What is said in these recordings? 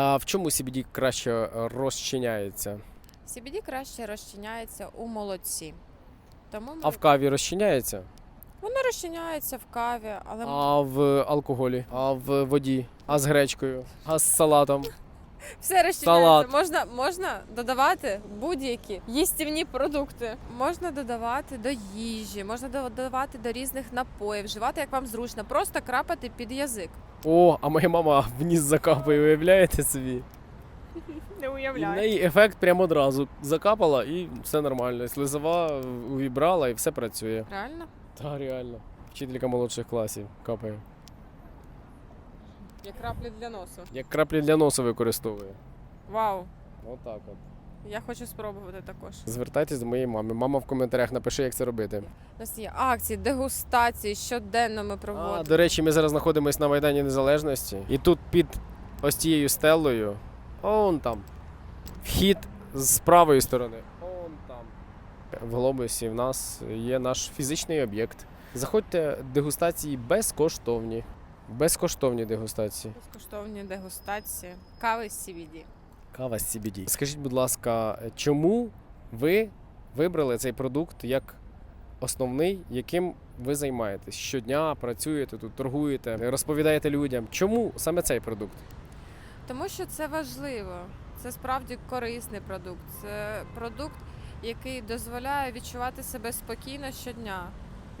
А в чому CBD краще розчиняється? CBD краще розчиняється у молоці. Тому ми... А в каві розчиняється? воно розчиняється в каві, але А в алкоголі? А в воді? А з гречкою? А з салатом? Все розчиняється. салат. Можна, можна додавати будь-які їстівні продукти. Можна додавати до їжі, можна додавати до різних напоїв, вживати як вам зручно, просто крапати під язик. О, а моя мама в ніс закапує, уявляєте собі? Не І в неї ефект прямо одразу. Закапала і все нормально. Слизова увібрала і все працює. Реально? Та реально. Вчителька молодших класів капає. Як краплі для носу. Як краплі для носу використовує. Вау. Отак от. Я хочу спробувати також. Звертайтесь до моєї мами. Мама в коментарях напише, як це робити. У нас є акції, дегустації, щоденно ми проводимо. А, до речі, ми зараз знаходимося на Майдані Незалежності. І тут під ось цією стелою, он там, вхід з правої сторони. Он там. В глобусі в нас є наш фізичний об'єкт. Заходьте, дегустації безкоштовні. Безкоштовні дегустації. Безкоштовні дегустації. Кави з CBD. Кава з CBD. Скажіть, будь ласка, чому ви вибрали цей продукт як основний, яким ви займаєтесь? Щодня працюєте тут, торгуєте, розповідаєте людям. Чому саме цей продукт? Тому що це важливо. Це справді корисний продукт. Це продукт, який дозволяє відчувати себе спокійно щодня.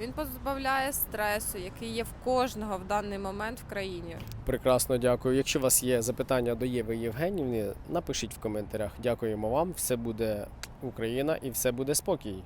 Він позбавляє стресу, який є в кожного в даний момент в країні. Прекрасно, дякую. Якщо у вас є запитання до Єви Євгенівни, напишіть в коментарях. Дякуємо вам. Все буде Україна і все буде спокій.